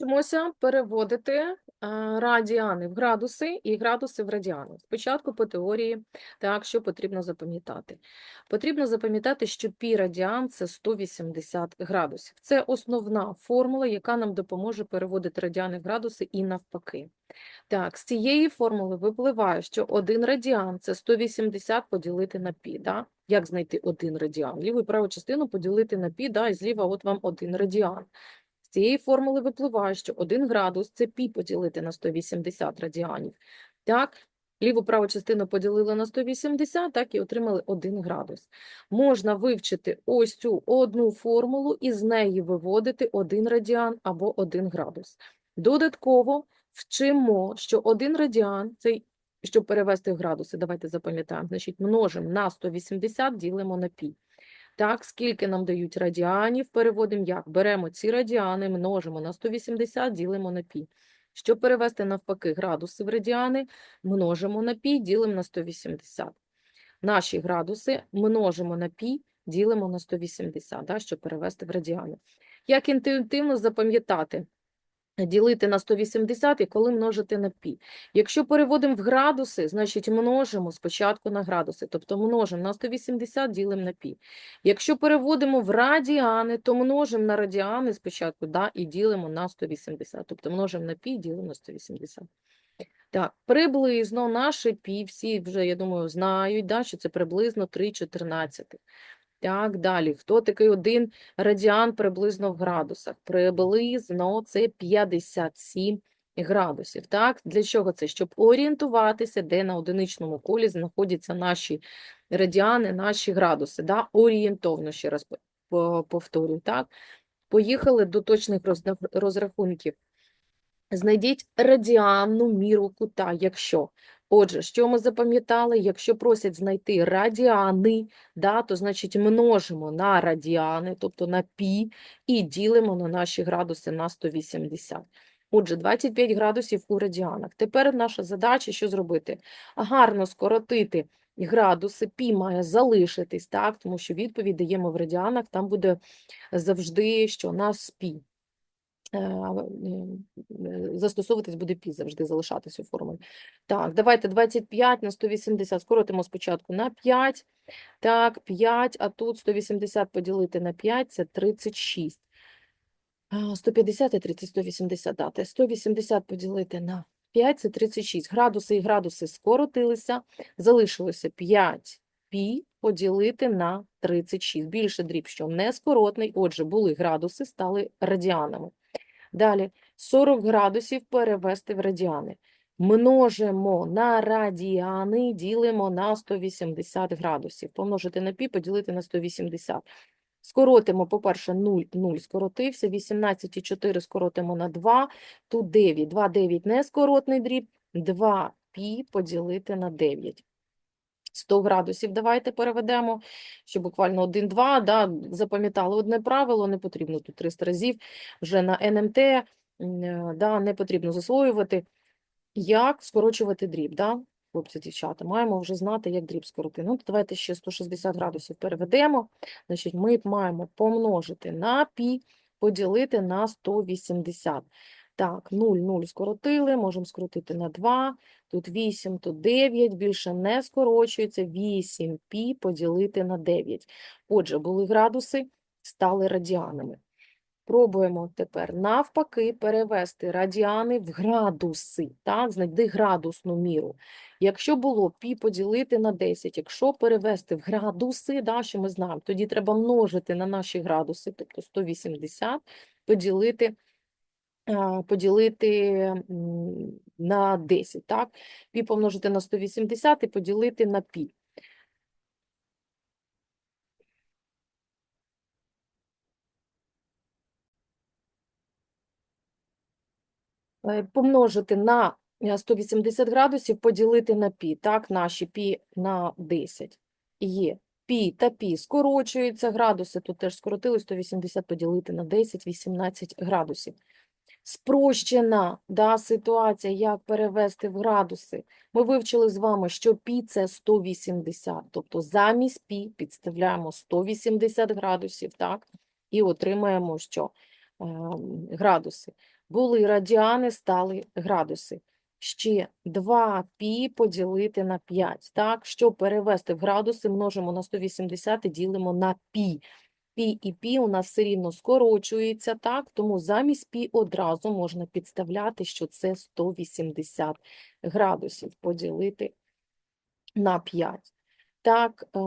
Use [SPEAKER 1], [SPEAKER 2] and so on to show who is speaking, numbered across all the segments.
[SPEAKER 1] Вчимося переводити е, радіани в градуси і градуси в радіани. Спочатку по теорії, так, що потрібно запам'ятати. Потрібно запам'ятати, що пі радіан – це 180 градусів. Це основна формула, яка нам допоможе переводити радіани в градуси і навпаки. Так, з цієї формули випливає, що 1 радіан – це 180 поділити на пі. Да? Як знайти 1 радіан? Ліву і праву частину поділити на пі, да, і зліва от вам 1 радіан. Цієї формули випливає, що 1 градус – це пі поділити на 180 радіанів. Так, ліву праву частину поділили на 180, так і отримали 1 градус. Можна вивчити ось цю одну формулу і з неї виводити 1 радіан або 1 градус. Додатково вчимо, що 1 радіан, це щоб перевести в градуси, давайте запам'ятаємо, значить множимо на 180, ділимо на пі. Так, скільки нам дають радіанів, переводимо як? Беремо ці радіани, множимо на 180, ділимо на пі. Щоб перевести навпаки градуси в радіани, множимо на пі, ділимо на 180. Наші градуси множимо на пі, ділимо на 180, да, щоб перевести в радіани. Як інтуїтивно запам'ятати? Ділити на 180 і коли множити на пі. Якщо переводимо в градуси, значить множимо спочатку на градуси, тобто множимо на 180, ділимо на пі. Якщо переводимо в радіани, то множимо на радіани спочатку да, і ділимо на 180, тобто множимо на пі, ділимо на 180. Так, приблизно наше пі, всі вже, я думаю, знають, да, що це приблизно 3,14. Так, далі. Хто такий один радіан приблизно в градусах? Приблизно це 57 градусів. Так, для чого це? Щоб орієнтуватися, де на одиничному колі знаходяться наші радіани, наші градуси. Да? Орієнтовно, ще раз по- по- повторюю. Так? Поїхали до точних розрахунків. Знайдіть радіанну міру кута, якщо. Отже, що ми запам'ятали? Якщо просять знайти радіани, да, то значить множимо на радіани, тобто на пі, і ділимо на наші градуси на 180. Отже, 25 градусів у радіанах. Тепер наша задача що зробити? Гарно скоротити градуси, пі має залишитись, так, тому що відповідь даємо в радіанах, там буде завжди, що нас пі. Е, е, Застосовуватись буде пі, завжди залишатись у формулі. Так, давайте 25 на 180 скоротимо спочатку на 5. Так, 5, а тут 180 поділити на 5 – це 36. А, 150 і 30, 180 дати. 180 поділити на 5 – це 36. Градуси і градуси скоротилися, залишилося 5 пі поділити на 36. Більше дріб, що не скоротний, отже, були градуси, стали радіанами. Далі 40 градусів перевести в радіани. Множимо на радіани, ділимо на 180 градусів. Помножити на пі, поділити на 180. Скоротимо, по-перше, 0, 0 скоротився, 18 і 4 скоротимо на 2, тут 9. 2, 9 не скоротний дріб, 2 пі поділити на 9. 100 градусів давайте переведемо, що буквально 1-2, да, запам'ятали одне правило, не потрібно тут 300 разів, вже на НМТ е, да, не потрібно засвоювати, як скорочувати дріб, да? хлопці, дівчата, маємо вже знати, як дріб скоротити. Ну, давайте ще 160 градусів переведемо, значить, ми маємо помножити на пі, поділити на 180. Так, 0, 0 скоротили, можемо скоротити на 2, Тут 8, тут 9, більше не скорочується. 8 пі поділити на 9. Отже, були градуси, стали радіанами. Пробуємо тепер навпаки перевести радіани в градуси. Так, знайди градусну міру. Якщо було пі поділити на 10, якщо перевести в градуси, да, що ми знаємо, тоді треба множити на наші градуси, тобто 180, поділити поділити на 10, так? Пі помножити на 180 і поділити на пі. Е, Помножити на е, 180 градусів, поділити на пі, так? Наші пі на 10. Є. Пі та пі скорочуються, градуси тут теж скоротили, 180 поділити на 10, 18 градусів спрощена да, ситуація, як перевести в градуси. Ми вивчили з вами, що пі – це 180, тобто замість пі підставляємо 180 градусів, так, і отримаємо що? ем, градуси. Були радіани, стали градуси. Ще 2 пі поділити на 5. Так, щоб перевести в градуси, множимо на 180 і ділимо на пі. Пі і пі у нас все рівно скорочується, так, тому замість пі одразу можна підставляти, що це 180 градусів поділити на 5. Так, е,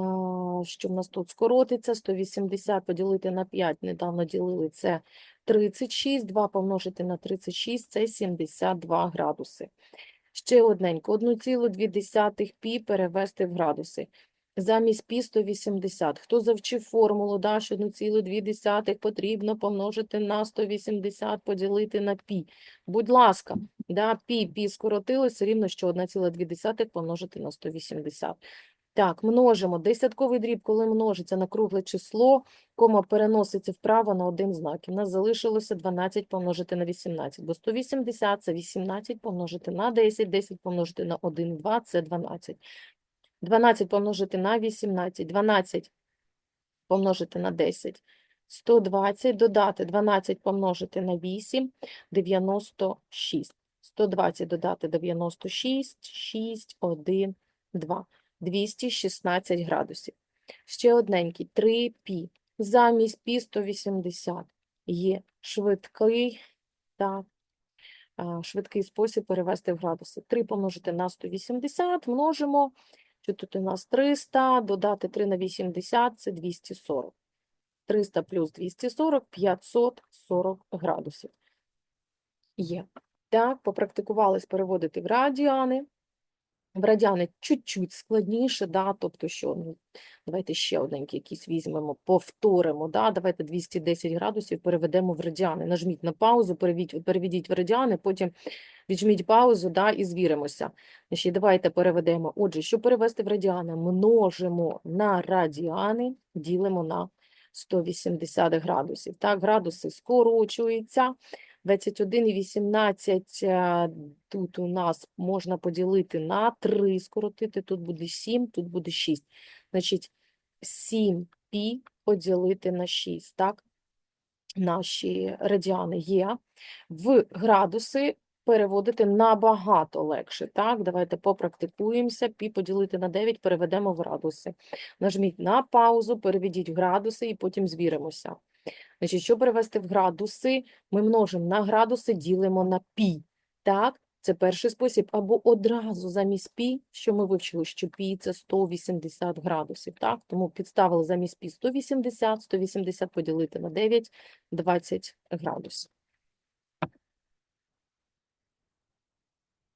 [SPEAKER 1] що в нас тут скоротиться, 180 поділити на 5, недавно ділили, це 36, 2 помножити на 36, це 72 градуси. Ще одненько, 1,2 пі перевести в градуси. Замість пі 180. Хто завчив формулу, да, що 1,2 потрібно помножити на 180, поділити на пі. Будь ласка, да, пі, пі скоротилось, все рівно, що 1,2 помножити на 180. Так, множимо. Десятковий дріб, коли множиться на кругле число, кома переноситься вправо на один знак. І в нас залишилося 12 помножити на 18, бо 180 – це 18 помножити на 10, 10 помножити на 1, 2 – це 12. 12 помножити на 18, 12 помножити на 10, 120, додати 12 помножити на 8, 96. 120 додати 96, 6, 1, 2. 216 градусів. Ще одненький, 3 пі. Замість пі 180 є швидкий, так, а, швидкий спосіб перевести в градуси. 3 помножити на 180, множимо, що тут у нас 300, додати 3 на 80 – це 240. 300 плюс 240 – 540 градусів. Є. Так, попрактикувались переводити в радіани. В радіани чуть-чуть складніше, да, тобто, що, ну, давайте ще одненький якийсь візьмемо, повторимо, да, давайте 210 градусів переведемо в радіани. Нажміть на паузу, переведіть, переведіть в радіани, потім віджміть паузу, да, і звіримося. Значить, давайте переведемо. Отже, щоб перевести в радіани, множимо на радіани, ділимо на 180 градусів. Так, градуси скорочуються. 21 і 18 е, тут у нас можна поділити на 3, скоротити, тут буде 7, тут буде 6. Значить, 7 пі поділити на 6, так? Наші радіани є. В градуси переводити набагато легше, так? Давайте попрактикуємося. Пі поділити на 9 переведемо в градуси. Нажміть на паузу, переведіть в градуси і потім звіримося. Значить, щоб перевести в градуси, ми множимо на градуси, ділимо на пі. Так, це перший спосіб. Або одразу замість пі, що ми вивчили, що пі – це 180 градусів. Так, тому підставили замість пі 180, 180 поділити на 9 – 20 градусів.